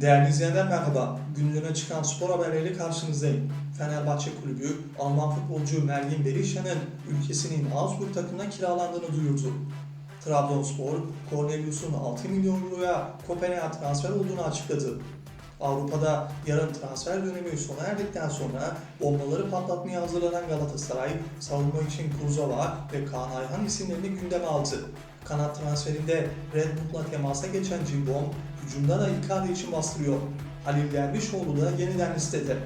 Değerli izleyenler merhaba. Günlüğüne çıkan spor haberleriyle karşınızdayım. Fenerbahçe Kulübü, Alman futbolcu Mergin Berisha'nın ülkesinin Augsburg takımına kiralandığını duyurdu. Trabzonspor, Cornelius'un 6 milyon euroya Kopenhag'a transfer olduğunu açıkladı. Avrupa'da yarın transfer dönemi sona erdikten sonra bombaları patlatmaya hazırlanan Galatasaray, savunma için Kurzova ve Kaan Ayhan isimlerini gündeme aldı. Kanat transferinde Red Bull'la temasa geçen Cimbom, hücumda da Icardi için bastırıyor. Halil Dervişoğlu da yeniden listede.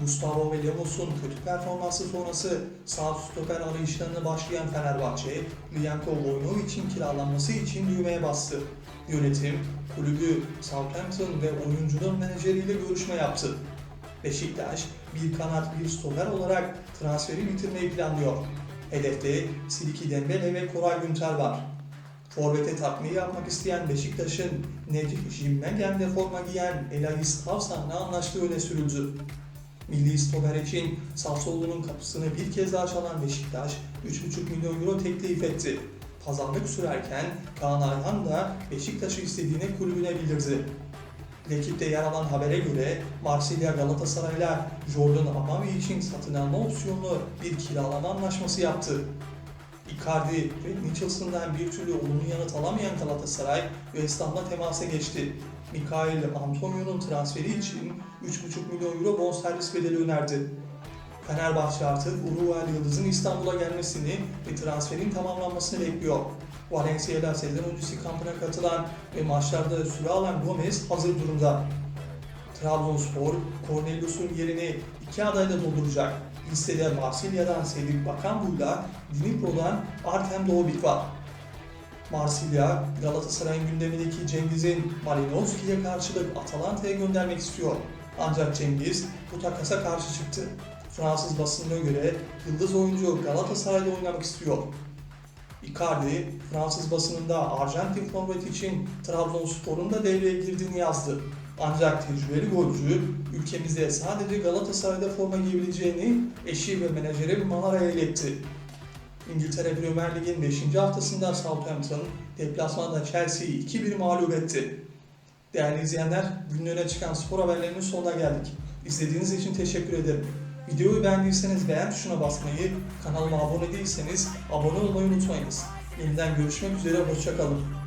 Gustavo ve kötü performansı sonrası sağ stoper arayışlarına başlayan Fenerbahçe, Lianko Vojnovic'in kiralanması için düğmeye bastı. Yönetim, kulübü Southampton ve oyuncunun menajeriyle görüşme yaptı. Beşiktaş, bir kanat bir stoper olarak transferi bitirmeyi planlıyor. Hedefte Siliki Dembele ve Koray Günter var. Forvet'e takviye yapmak isteyen Beşiktaş'ın Necip Jimmegen'de forma giyen Elahi Tavsan'la anlaştığı öne sürüldü. Milli stoper için Sassuolo'nun kapısını bir kez daha çalan Beşiktaş 3,5 milyon euro teklif etti. Pazarlık sürerken Kaan Ayhan da Beşiktaş'ı istediğini kulübüne bildirdi. Ekipte yer alan habere göre Marsilya Galatasaray'la Jordan Amavi için satın alma opsiyonlu bir kiralama anlaşması yaptı. Icardi ve Mitchelson'dan bir türlü olumlu yanıt alamayan Galatasaray West Ham'la temasa geçti. Mikael Antonio'nun transferi için 3,5 milyon euro bonservis bedeli önerdi. Fenerbahçe artık Uruguaylı Yıldız'ın İstanbul'a gelmesini ve transferin tamamlanmasını bekliyor. Valencia'da sezon öncesi kampına katılan ve maçlarda süre alan Gomez hazır durumda. Trabzonspor, Cornelius'un yerini iki adayla dolduracak. Listede Marsilya'dan Sedik Bakanbu'yla Dnipro'dan Artem Doğubik var. Marsilya, Galatasaray'ın gündemindeki Cengiz'in Malinovski'ye karşılık Atalanta'ya göndermek istiyor. Ancak Cengiz bu takasa karşı çıktı. Fransız basınına göre yıldız oyuncu Galatasaray'da oynamak istiyor. Icardi, Fransız basınında Arjantin forvet için Trabzonspor'un da devreye girdiğini yazdı. Ancak tecrübeli golcü ülkemizde sadece Galatasaray'da forma giyebileceğini eşi ve menajeri Manara'ya iletti. İngiltere Premier Lig'in 5. haftasında Southampton deplasmanda Chelsea'yi 2-1 mağlup etti. Değerli izleyenler, günlüğüne çıkan spor haberlerinin sonuna geldik. İzlediğiniz için teşekkür ederim. Videoyu beğendiyseniz beğen tuşuna basmayı, kanalıma abone değilseniz abone olmayı unutmayınız. Yeniden görüşmek üzere, hoşçakalın.